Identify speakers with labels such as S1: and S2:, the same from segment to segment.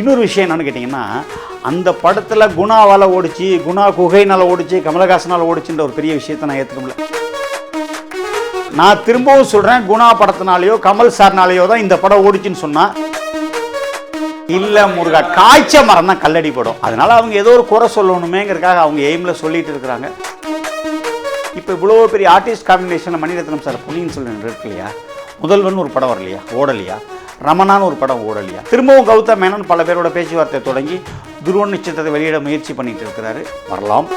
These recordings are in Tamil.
S1: இன்னொரு விஷயம் என்னன்னு கேட்டிங்கன்னா அந்த படத்தில் குணாவால் ஓடிச்சு குணா குகைனால ஓடிச்சு கமலஹாசனால் ஓடிச்சுன்ற ஒரு பெரிய விஷயத்தை நான் ஏற்றுக்க முடியல. நான் திரும்பவும் சொல்கிறேன் குணா படத்தினாலேயோ கமல் சார்னாலேயோ தான் இந்த படம் ஓடிச்சுன்னு சொன்னா இல்ல முருகா காய்ச்ச மரம் தான் கல்லடி படம். அதனால அவங்க ஏதோ ஒரு குறை சொல்லணுமேங்கிறதுக்காக அவங்க எய்மில் சொல்லிட்டு இருக்கிறாங்க. இப்போ இவ்வளோ பெரிய ஆர்டிஸ்ட் காம்பினேஷனில் மணிரத்னம் சார் பொன்னியின் செல்வன் இருக்கு இல்லையா? முதல்வன் ஒரு படம் வரலையா? ஓடலையா? ரமணான்னு ஒரு படம் ஓடலையா திரும்பவும் கௌதம் மேனன் பல பேரோட பேச்சுவார்த்தை தொடங்கி துருவன் நிச்சயத்தை வெளியிட முயற்சி பண்ணிட்டு இருக்கிறாரு. வரலாம்.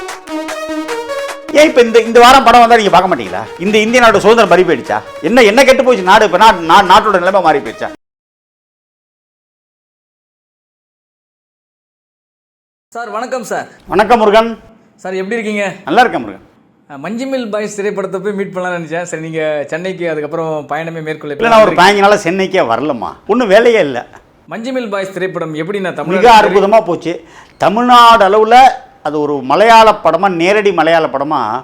S1: ஏன் இப்போ இந்த இந்த வாரம் படம் வந்தால் நீங்கள் பார்க்க மாட்டீங்களா? இந்த இந்திய நாடு சுதந்திரம் பறி போயிடுச்சா? என்ன என்ன கெட்டு போச்சு? நாடு இப்போ நாடு நாட்டோட நிலைமை மாறி போயிடுச்சா?
S2: சார் வணக்கம் சார்.
S1: வணக்கம் முருகன்.
S2: சார் எப்படி இருக்கீங்க?
S1: நல்லா இருக்கேன் முருகன்.
S2: மஞ்சுமில் பாய்ஸ் திரைப்படத்தை போய் மீட் பண்ணலாம்னு நினச்சேன். சரி நீங்கள் சென்னைக்கு அதுக்கப்புறம் பயணமே மேற்கொள்ள
S1: இல்லை நான் ஒரு நாளாக சென்னைக்கே வரலம்மா. ஒன்றும் வேலையே இல்லை.
S2: மஞ்சுமில் பாய்ஸ் திரைப்படம் எப்படி நான்
S1: மிக
S2: தமிழ்
S1: அற்புதமாக போச்சு. தமிழ்நாடு அளவில் அது ஒரு மலையாள படமாக நேரடி மலையாள படமாக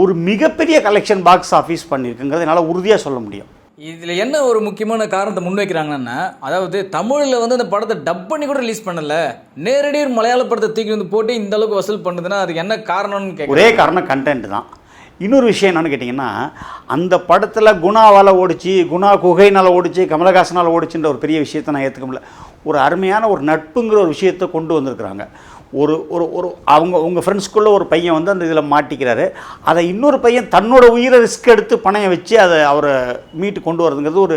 S1: ஒரு மிகப்பெரிய கலெக்ஷன் பாக்ஸ் ஆஃபீஸ் பண்ணியிருக்குங்கிறது என்னால் உறுதியாக சொல்ல முடியும்.
S2: இதில் என்ன ஒரு முக்கியமான காரணத்தை முன்வைக்கிறாங்கன்னா அதாவது தமிழில் வந்து அந்த படத்தை டப் பண்ணி கூட ரிலீஸ் பண்ணலை. நேரடி ஒரு மலையாள படத்தை தூக்கி வந்து போட்டு இந்த அளவுக்கு வசூல் பண்ணுதுன்னா அதுக்கு என்ன காரணம்னு கேட்க
S1: ஒரே காரணம் கண்டென்ட் தான். இன்னொரு விஷயம் என்னன்னு கேட்டிங்கன்னா அந்த படத்தில் குணாவால் ஓடிச்சு குணா குகைனால் ஓடிச்சு கமலஹாசனால் ஓடிச்சுன்ற ஒரு பெரிய விஷயத்தை நான் ஏற்றுக்க முடியல. ஒரு அருமையான ஒரு நட்புங்கிற ஒரு விஷயத்தை கொண்டு வந்திருக்கிறாங்க. ஒரு ஒரு ஒரு அவங்க உங்கள் ஃப்ரெண்ட்ஸ்குள்ளே ஒரு பையன் வந்து அந்த இதில் மாட்டிக்கிறாரு. அதை இன்னொரு பையன் தன்னோட உயிரை ரிஸ்க் எடுத்து பணையம் வச்சு அதை அவரை மீட்டு கொண்டு வரதுங்கிறது ஒரு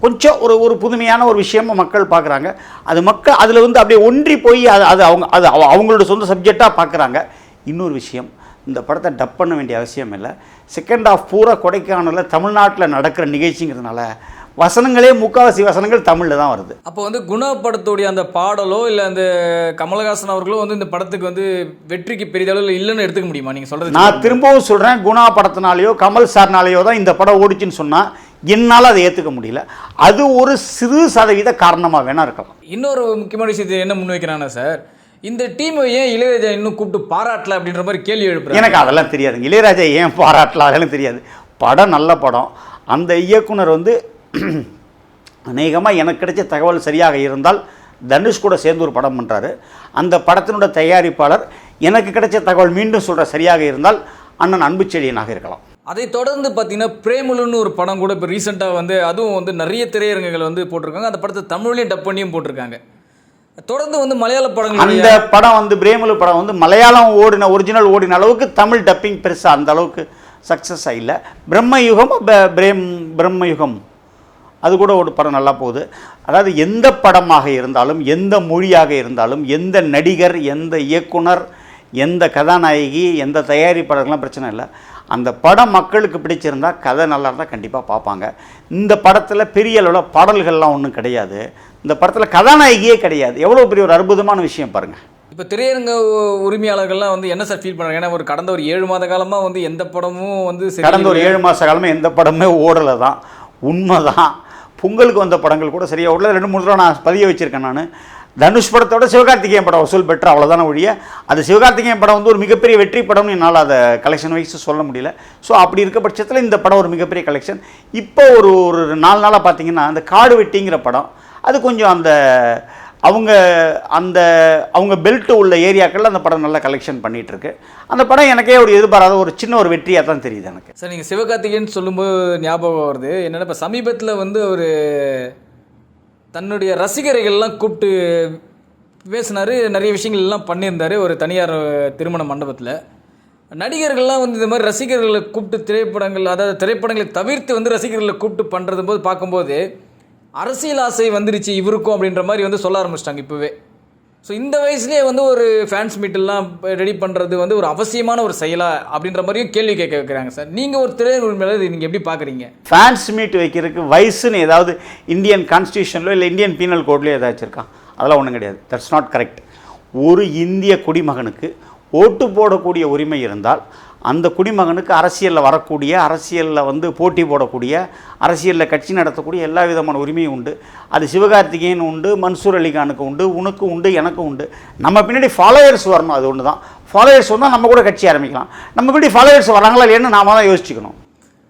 S1: கொஞ்சம் ஒரு ஒரு புதுமையான ஒரு விஷயமா மக்கள் பார்க்குறாங்க அது மக்கள் அதில் வந்து அப்படியே ஒன்றி போய் அது அது அவங்க அது அவ- அவங்களோட சொந்த சப்ஜெக்டாக பார்க்குறாங்க இன்னொரு விஷயம் இந்த படத்தை டப் பண்ண வேண்டிய அவசியம் இல்லை. செகண்ட் ஆஃப் பூரா கொடைக்கானலில் தமிழ்நாட்டில் நடக்கிற நிகழ்ச்சிங்கிறதுனால வசனங்களே முக்காவாசி வசனங்கள் தமிழில் தான் வருது.
S2: அப்போ வந்து குணா படத்துடைய அந்த பாடலோ இல்லை அந்த கமலஹாசன் அவர்களோ வந்து இந்த படத்துக்கு வந்து வெற்றிக்கு பெரிய அளவில் இல்லைன்னு எடுத்துக்க முடியுமா? நீங்கள் சொல்கிறது
S1: நான் திரும்பவும் சொல்கிறேன் குணா படத்தினாலேயோ கமல் சார்னாலேயோ தான் இந்த படம் ஓடிச்சுன்னு சொன்னால் என்னால் அதை ஏற்றுக்க முடியல. அது ஒரு சிறு சதவீத காரணமாக வேணா இருக்கலாம்.
S2: இன்னொரு முக்கியமான விஷயத்தை என்ன முன்வைக்கிறாங்கன்னா சார் இந்த டீமை ஏன் இளையராஜா இன்னும் கூப்பிட்டு பாராட்டல அப்படின்ற மாதிரி கேள்வி எழுப்புறாங்க
S1: எனக்கு அதெல்லாம் தெரியாதுங்க இளையராஜா ஏன் பாராட்டலாம் அதெல்லாம் தெரியாது. படம் நல்ல படம். அந்த இயக்குனர் வந்து அநேகமாக எனக்கு கிடைச்ச தகவல் சரியாக இருந்தால் தனுஷ் கூட சேர்ந்து ஒரு படம் பண்ணுறாரு அந்த படத்தினோட தயாரிப்பாளர் எனக்கு கிடைச்ச தகவல் மீண்டும் சொல்கிற சரியாக இருந்தால் அண்ணன் அன்புச்செழியனாக இருக்கலாம்.
S2: அதை தொடர்ந்து பார்த்தீங்கன்னா பிரேமுலுன்னு ஒரு படம் கூட இப்போ ரீசெண்டாக வந்து அதுவும் வந்து நிறைய திரையரங்குகள் வந்து போட்டிருக்காங்க. அந்த படத்தை தமிழ்லையும் டப் பண்ணியும் போட்டிருக்காங்க. தொடர்ந்து வந்து மலையாள படங்கள்
S1: அந்த படம் வந்து பிரேமலு படம் வந்து மலையாளம் ஓடின ஒரிஜினல் ஓடின அளவுக்கு தமிழ் டப்பிங் பெருசாக அந்த அளவுக்கு சக்ஸஸ் இல்லை. பிரம்மயுகம் பிரேம் பிரம்மயுகம். அது கூட ஒரு படம் நல்லா போகுது. அதாவது எந்த படமாக இருந்தாலும் எந்த மொழியாக இருந்தாலும் எந்த நடிகர் எந்த இயக்குனர் எந்த கதாநாயகி எந்த தயாரிப்பாளர்கள்லாம் பிரச்சனை இல்லை. அந்த படம் மக்களுக்கு பிடிச்சிருந்தா கதை நல்லா இருந்தால் கண்டிப்பாக பார்ப்பாங்க. இந்த படத்தில் பெரிய அளவில் பாடல்கள்லாம் ஒன்றும் கிடையாது. இந்த படத்தில் கதாநாயகியே கிடையாது. எவ்வளோ பெரிய ஒரு அற்புதமான விஷயம் பாருங்கள்
S2: இப்போ திரையரங்க உரிமையாளர்கள்லாம் வந்து என்ன சார் ஃபீல் பண்ணுறாங்க ஏன்னா ஒரு கடந்த ஒரு ஏழு மாத காலமாக வந்து எந்த படமும் வந்து
S1: கடந்த ஒரு ஏழு மாத காலமாக எந்த படமே ஓடலை தான் உண்மை தான் பொங்கலுக்கு வந்த படங்கள் கூட சரியாக ஓடல ரெண்டு மூணு தடவை நான் பதிய வச்சுருக்கேன் நான். தனுஷ் படத்தோட சிவகார்த்திகேயன் படம் வசூல் பெற்ற அவ்வளோதான ஒழிய அது சிவகார்த்திகேயன் படம் வந்து ஒரு மிகப்பெரிய வெற்றி படம்னு என்னால் அதை கலெக்ஷன் வைஸ் சொல்ல முடியல. ஸோ அப்படி இருக்க பட்சத்தில் இந்த படம் ஒரு மிகப்பெரிய கலெக்ஷன் இப்போ ஒரு ஒரு நாலு நாளாக பார்த்தீங்கன்னா அந்த காடு வெட்டிங்கிற படம் அது கொஞ்சம் அந்த அவங்க அந்த அவங்க பெல்ட்டு உள்ள ஏரியாக்களில் அந்த படம் நல்லா கலெக்ஷன் பண்ணிகிட்டு இருக்கு அந்த படம் எனக்கே ஒரு எதிர்பாராத ஒரு சின்ன ஒரு வெற்றியாக தான் தெரியுது எனக்கு.
S2: சார் நீங்கள் சிவகார்த்திகேயன் சொல்லும்போது ஞாபகம் வருது. என்னென்னா இப்போ சமீபத்தில் வந்து ஒரு தன்னுடைய ரசிகர்கள்லாம் கூப்பிட்டு பேசினார். நிறைய விஷயங்கள் எல்லாம் பண்ணியிருந்தார் ஒரு தனியார் திருமண மண்டபத்தில். நடிகர்கள்லாம் வந்து இந்த மாதிரி ரசிகர்களை கூப்பிட்டு திரைப்படங்கள் அதாவது திரைப்படங்களை தவிர்த்து வந்து ரசிகர்களை கூப்பிட்டு பண்ணுறது போது பார்க்கும்போது அரசியல் ஆசை வந்துருச்சு இவருக்கும் அப்படின்ற மாதிரி வந்து சொல்ல ஆரம்பிச்சிட்டாங்க இப்போவே. ஸோ இந்த வயசுலேயே வந்து ஒரு ஃபேன்ஸ் மீட்டெல்லாம் ரெடி பண்ணுறது வந்து ஒரு அவசியமான ஒரு செயலா அப்படின்ற மாதிரியும் கேள்வி கேட்க வைக்கிறாங்க சார். நீங்கள் ஒரு திரையுள் மேலே இது நீங்கள் எப்படி பார்க்குறீங்க
S1: ஃபேன்ஸ் மீட் வைக்கிறதுக்கு வயசுன்னு ஏதாவது இந்தியன் கான்ஸ்டியூஷன்லோ இல்லை இந்தியன் பீனல் கோட்லையோ ஏதாச்சும் இருக்கான் அதெல்லாம் ஒன்றும் கிடையாது. தட்ஸ் நாட் கரெக்ட் ஒரு இந்திய குடிமகனுக்கு ஓட்டு போடக்கூடிய உரிமை இருந்தால் அந்த குடிமகனுக்கு அரசியலில் வரக்கூடிய அரசியலில் வந்து போட்டி போடக்கூடிய அரசியலில் கட்சி நடத்தக்கூடிய எல்லா விதமான உரிமையும் உண்டு. அது சிவகார்த்திகேயன் உண்டு மன்சூர் அலிகானுக்கு உண்டு உனக்கு உண்டு எனக்கும் உண்டு. நம்ம பின்னாடி ஃபாலோயர்ஸ் வரணும் அது ஒன்று தான் ஃபாலோயர்ஸ் வந்தால் நம்ம கூட கட்சி ஆரம்பிக்கலாம். நம்ம பின்னாடி ஃபாலோயர்ஸ் வராங்களா இல்லைன்னு நாம தான் யோசிச்சுக்கணும்.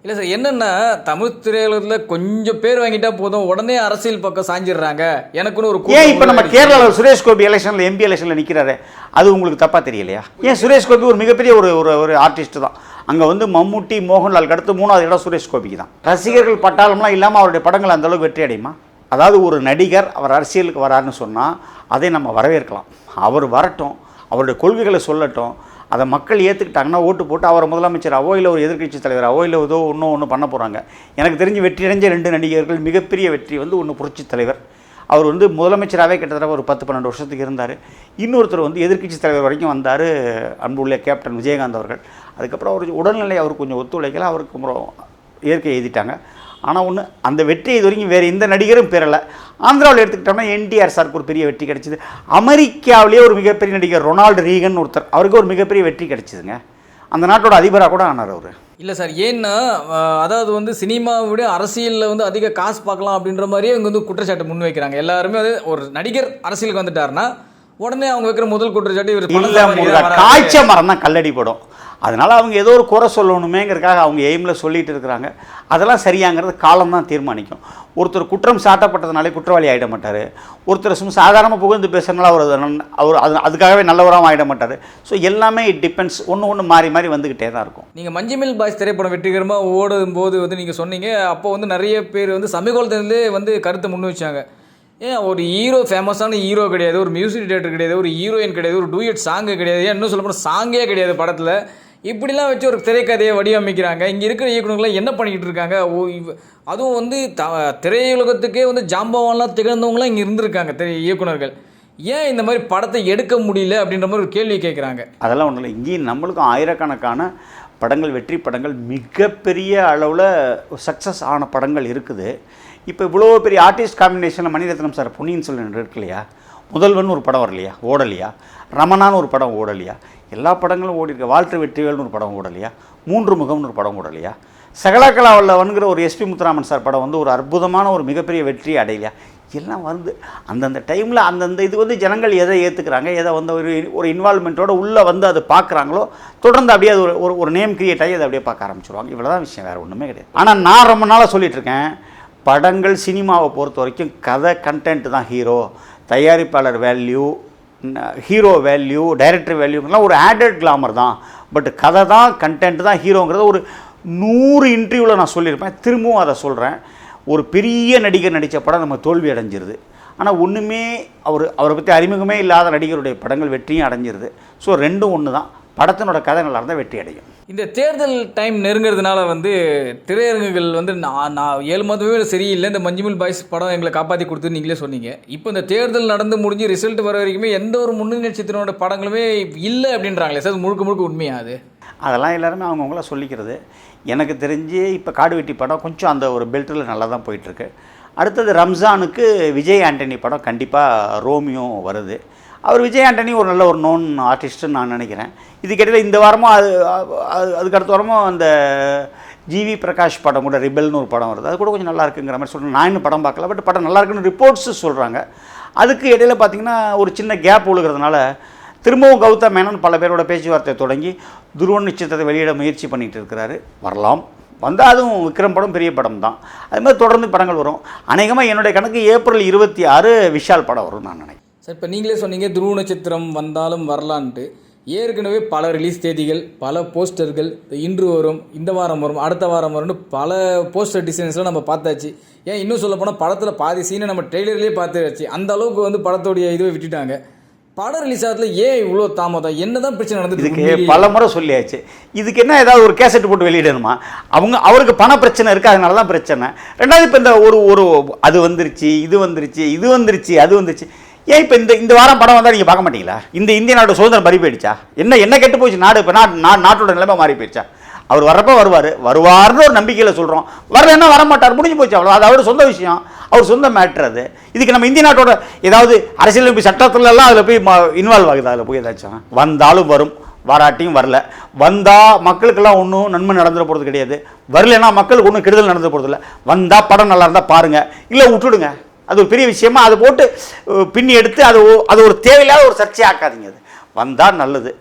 S2: இல்லை சார் என்னென்னா தமிழ் திரையுலகத்தில் கொஞ்சம் பேர் வாங்கிட்டா போதும். உடனே அரசியல் பக்கம் சாஞ்சிடுறாங்க. எனக்குன்னு ஒரு
S1: ஏன் இப்போ நம்ம கேரளாவில் சுரேஷ் கோபி எலெக்ஷனில் எம்பி எலெக்ஷனில் நிற்கிறாரு அது உங்களுக்கு தப்பாக தெரியலையா? ஏன் சுரேஷ் கோபி ஒரு மிகப்பெரிய ஒரு ஒரு ஒரு ஆர்டிஸ்ட் தான். அங்கே வந்து மம்முட்டி மோகன்லால் அடுத்து மூணாவது இடம் சுரேஷ் கோபிக்கு தான். ரசிகர்கள் பட்டாளம்லாம் இல்லாமல் அவருடைய படங்கள் அந்த அளவுக்கு வெற்றி அடையுமா? அதாவது ஒரு நடிகர் அவர் அரசியலுக்கு வராருன்னு சொன்னால் அதை நம்ம வரவேற்கலாம். அவர் வரட்டும். அவருடைய கொள்கைகளை சொல்லட்டும். அதை மக்கள் ஏற்றுக்கிட்டாங்கன்னா ஓட்டு போட்டு அவரை முதலமைச்சராகவோ இல்லை ஒரு எதிர்க்கட்சி தலைவராகவோ இல்லை ஏதோ ஒன்றும் ஒன்று பண்ண போகிறாங்க எனக்கு தெரிஞ்சு வெற்றி அடைஞ்ச ரெண்டு நடிகர்கள் மிகப்பெரிய வெற்றி வந்து ஒன்று புரட்சி தலைவர். அவர் வந்து முதலமைச்சராகவே கிட்டத்தட்ட ஒரு பத்து பன்னெண்டு வருஷத்துக்கு இருந்தார். இன்னொருத்தர் வந்து எதிர்க்கட்சி தலைவர் வரைக்கும் வந்தார் அன்புள்ள கேப்டன் விஜயகாந்த் அவர்கள். அதுக்கப்புறம் அவர் உடல்நிலை அவருக்கு கொஞ்சம் ஒத்துழைக்கல அவருக்கு அப்புறம் இயற்கை எழுதிட்டாங்க ஆனால் ஒன்று அந்த வெற்றி இது வரைக்கும் வேறு எந்த நடிகரும் பெறலை. ஆந்திராவில் எடுத்துக்கிட்டோம்னா என்டிஆர் சாருக்கு ஒரு பெரிய வெற்றி கிடைச்சிது. அமெரிக்காவிலேயே ஒரு மிகப்பெரிய நடிகர் ரொனால்டு ரீகன் ஒருத்தர் அவருக்கு ஒரு மிகப்பெரிய வெற்றி கிடைச்சிதுங்க. அந்த நாட்டோட அதிபராக கூட ஆனார் அவர்.
S2: இல்லை சார் ஏன்னா அதாவது வந்து சினிமாவை விட அரசியலில் வந்து அதிக காசு பார்க்கலாம் அப்படின்ற மாதிரியே இங்கே வந்து குற்றச்சாட்டு முன் வைக்கிறாங்க எல்லாருமே வந்து ஒரு நடிகர் அரசியலுக்கு வந்துட்டாருன்னா உடனே அவங்க வைக்கிற முதல் குற்றச்சாட்டு இவர்
S1: இல்லை. காய்ச்ச மரம் தான் கல்லடி படும். அதனால் அவங்க ஏதோ ஒரு குறை சொல்லணுமேங்கிறதுக்காக அவங்க எய்மில் சொல்லிட்டு இருக்கிறாங்க. அதெல்லாம் சரியாங்கிறது காலம் தான் தீர்மானிக்கும். ஒருத்தர் குற்றம் சாட்டப்பட்டதுனாலே குற்றவாளி ஆகிட மாட்டார். ஒருத்தர் சும்மா சாதாரணமாக புகழ்ந்து பேசுறதுனால அவர் அவர் அது அதுக்காகவே நல்லவராகவும் ஆகிட மாட்டார். ஸோ எல்லாமே இட் டிபெண்ட்ஸ் ஒன்று ஒன்று மாறி மாறி வந்துக்கிட்டே தான் இருக்கும்.
S2: நீங்கள் மஞ்சுமில் பாய்ஸ் திரைப்படம் வெற்றிகரமாக ஓடும் போது வந்து நீங்கள் சொன்னீங்க. அப்போ வந்து நிறைய பேர் வந்து சமீபத்திலே வந்து கருத்தை முன் வச்சாங்க. ஏன் ஒரு ஹீரோ ஃபேமஸான ஹீரோ கிடையாது ஒரு மியூசிக் டேரக்டர் கிடையாது ஒரு ஹீரோயின் கிடையாது ஒரு டூயட் சாங்கு கிடையாது. ஏன் இன்னும் சொல்ல போனால் சாங்கே கிடையாது படத்தில். இப்படிலாம் வச்சு ஒரு திரைக்கதையை வடிவமைக்கிறாங்க. இங்கே இருக்கிற இயக்குனர்கள்லாம் என்ன பண்ணிக்கிட்டு இருக்காங்க? ஓ இவ் அதுவும் வந்து த திரையுலகத்துக்கே வந்து ஜாம்பவான்லாம் திகழ்ந்தவங்களாம் இங்கே இருந்திருக்காங்க திரை இயக்குனர்கள் ஏன் இந்த மாதிரி படத்தை எடுக்க முடியல அப்படின்ற மாதிரி ஒரு கேள்வி கேட்குறாங்க
S1: அதெல்லாம் ஒன்றும் இல்லை. இங்கேயும் நம்மளுக்கும் ஆயிரக்கணக்கான படங்கள் வெற்றி படங்கள் மிகப்பெரிய அளவில் சக்ஸஸ் ஆன படங்கள் இருக்குது. இப்போ இவ்வளோ பெரிய ஆர்டிஸ்ட் காம்பினேஷனில் மணிரத்னம் சார் பொன்னியின் செல்வன் இருக்கு இல்லையா முதல்வன் ஒரு படம் வரலையா? ஓடலையா? ரமணான்னு ஒரு படம் ஓடலையா? எல்லா படங்களும் ஓடி இருக்கு. வால்டர் வெற்றிவேல்னு ஒரு படம் ஓடலையா? மூன்று முகம்னு ஒரு படம் ஓடலையா? சகலாகலா வல்லவனுங்கிற ஒரு எஸ்பி முத்துராமன் சார் படம் வந்து ஒரு அற்புதமான ஒரு மிகப்பெரிய வெற்றி அடையலையா? எல்லாம் வந்து அந்தந்த டைமில் அந்தந்த இது வந்து ஜனங்கள் எதை ஏற்றுக்கிறாங்க எதை வந்து ஒரு ஒரு இன்வால்மெண்ட்டோட உள்ளே வந்து அதை பார்க்குறாங்களோ தொடர்ந்து அப்படியே அது ஒரு ஒரு நேம் கிரியேட் ஆகி அதை அப்படியே பார்க்க ஆரம்பிச்சிருவாங்க. இவ்வளோ தான் விஷயம். வேறு ஒன்றுமே கிடையாது. ஆனால் நான் ரொம்ப நாளாக சொல்லிகிட்ருக்கேன் இருக்கேன். படங்கள் சினிமாவை பொறுத்த வரைக்கும் கதை கண்டென்ட் தான் ஹீரோ தயாரிப்பாளர் வேல்யூ ஹீரோ வேல்யூ டைரக்டர் வேல்யூங்கெல்லாம் ஒரு ஆடட் கிளாமர் தான். பட் கதை தான் கண்டென்ட் தான் ஹீரோங்கிறத ஒரு நூறு இன்டர்வியூவில் நான் சொல்லியிருப்பேன். திரும்பவும் அதை சொல்கிறேன் ஒரு பெரிய நடிகர் நடித்த படம் நம்ம தோல்வி அடைஞ்சிருது. ஆனால் ஒன்றுமே அவர் அவரை பற்றி அறிமுகமே இல்லாத நடிகருடைய படங்கள் வெற்றியும் அடைஞ்சிருது. ஸோ ரெண்டும் ஒன்று தான் படத்தினோட கதை நல்லா இருந்தால் வெற்றி அடையும்.
S2: இந்த தேர்தல் டைம் நெருங்கிறதுனால வந்து திரையரங்குகள் வந்து நான் நான் ஏழு மாதமே சரியில்லை. இந்த மஞ்சுமில் பாய்ஸ் படம் எங்களை காப்பாற்றி கொடுத்து நீங்களே சொன்னீங்க. இப்போ இந்த தேர்தல் நடந்து முடிஞ்சு ரிசல்ட் வர வரைக்குமே எந்த ஒரு முன்னணி நட்சத்திரனோட படங்களுமே இல்லை அப்படின்றாங்களே சார். முழுக்க முழுக்க உண்மையாது
S1: அதெல்லாம் எல்லாருமே அவங்கவுங்கள சொல்லிக்கிறது. எனக்கு தெரிஞ்சு இப்போ காடு வெட்டி படம் கொஞ்சம் அந்த ஒரு பெல்ட்டில் நல்லா தான் போயிட்டுருக்கு. அடுத்தது ரம்ஜானுக்கு விஜய் ஆண்டனி படம் கண்டிப்பாக ரோமியோ வருது. அவர் விஜய் ஆண்டனி ஒரு நல்ல ஒரு நோன் ஆர்டிஸ்ட்டுன்னு நான் நினைக்கிறேன். இதுக்கிடையில் இந்த வாரமும் அது அது- அதுக்கு அடுத்த வாரமும் அந்த ஜிவி பிரகாஷ் படம் கூட ரிபெல்னு ஒரு படம் வருது. அது கூட கொஞ்சம் நல்லா இருக்குங்கிற மாதிரி சொல்கிறேன் நான் இன்னும் படம் பார்க்கல பட் படம் நல்லா இருக்குன்னு ரிப்போர்ட்ஸு சொல்கிறாங்க அதுக்கு இடையில் பார்த்தீங்கன்னா ஒரு சின்ன கேப் விழுகிறதுனால திரும்பவும் கௌதம் மேனன் பல பேரோட பேச்சுவார்த்தை தொடங்கி துருவன் நிச்சயத்தை வெளியிட முயற்சி பண்ணிகிட்டு இருக்கிறாரு. வரலாம். வந்தால் அதுவும் விக்ரம் படம் பெரிய படம் தான். அது மாதிரி தொடர்ந்து படங்கள் வரும். அநேகமாக என்னுடைய கணக்கு ஏப்ரல் இருபத்தி ஆறு விஷால் படம் வரும் நான் நினைக்கிறேன்.
S2: சார் இப்போ நீங்களே சொன்னீங்க துருவ நட்சத்திரம் வந்தாலும் வரலான்ட்டு. ஏற்கனவே பல ரிலீஸ் தேதிகள் பல போஸ்டர்கள் இன்று வரும் இந்த வாரம் வரும் அடுத்த வாரம் வரும்னு பல போஸ்டர் டிசைன்ஸ்லாம் நம்ம பார்த்தாச்சு. ஏன் இன்னும் சொல்ல போனால் படத்தில் பாதி சீனை நம்ம ட்ரெய்லர்லேயே பார்த்தாச்சு. அந்த அளவுக்கு வந்து படத்தோடைய இதுவை விட்டுட்டாங்க. படம் ரிலீஸ் ஆகிறதுல ஏன் இவ்வளோ தாமதம்? என்னதான் பிரச்சனை நடந்தது
S1: இதுக்கு? பல முறை சொல்லியாச்சு. இதுக்கு என்ன ஏதாவது ஒரு கேசட் போட்டு வெளியிடணுமா? அவங்க அவருக்கு பண பிரச்சனை இருக்குது அதனால தான் பிரச்சனை. ரெண்டாவது இப்போ இந்த ஒரு ஒரு அது வந்துருச்சு இது வந்துருச்சு இது வந்துருச்சு அது வந்துருச்சு. ஏன் இப்போ இந்த இந்த வாரம் படம் வந்தால் நீங்கள் பார்க்க மாட்டீங்களா? இந்த இந்திய நாடு சுதந்திரம் பறி போயிடுச்சா என்ன என்ன கெட்டு போச்சு? நாடு இப்போ நாட் நா- நாட்டோட நிலைமை மாறி போயிடுச்சா? அவர் வர்றப்போ வருவார். வருவார்னு ஒரு நம்பிக்கையில் சொல்கிறோம் வரலன்னா வரமாட்டார். முடிஞ்சு போச்சு அவ்வளோ அது அவர் சொந்த விஷயம். அவர் சொந்த மேட்ரு அது. இதுக்கு நம்ம இந்திய நாட்டோட ஏதாவது அரசியலமைப்பு சட்டத்துலலாம் அதில் போய் இன்வால்வ் ஆகுது? அதில் போய் ஏதாச்சும்? வந்தாலும் வரும். வராட்டியும் வரல. வந்தால் மக்களுக்கெல்லாம் ஒன்றும் நன்மை நடந்துட போகிறது கிடையாது. வரலைன்னா மக்களுக்கு ஒன்றும் கெடுதல் நடந்துட போகிறது இல்லை. வந்தால் படம் நல்லா இருந்தால் பாருங்கள் இல்லை விட்டுடுங்க. அது ஒரு பெரிய விஷயமா அதை போட்டு பின்னி எடுத்து அது அது ஒரு தேவையில்லாத ஒரு சர்ச்சையாக்காதீங்க அது. வந்தால் நல்லது.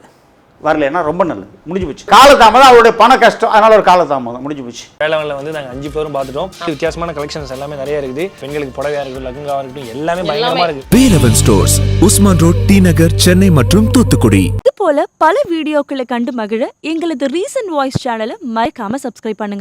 S1: வரலைன்னா ரொம்ப நல்லது. முடிஞ்சு போச்சு. காலதாமதம் அவருடைய பண கஷ்டம். அதனால ஒரு காலதாமதம். முடிஞ்சு போச்சு.
S3: வேளாண்ல வந்து நாங்கள் அஞ்சு பேரும் பார்த்துட்டோம். வித்தியாசமான கலெக்ஷன்ஸ் எல்லாமே நிறைய இருக்குது. பெண்களுக்கு புடவையா இருக்கட்டும் லகுங்காவா இருக்கட்டும் எல்லாமே பயங்கரமா இருக்கு.
S4: Velavan stores Usman road T Nagar Chennai மற்றும் தூத்துக்குடி.
S5: இது போல பல வீடியோக்களை கண்டு மகிழ எங்களது ரீசன்ட் வாய்ஸ் சேனலை மறக்காம சப்ஸ்கிரைப் பண்ணுங்க.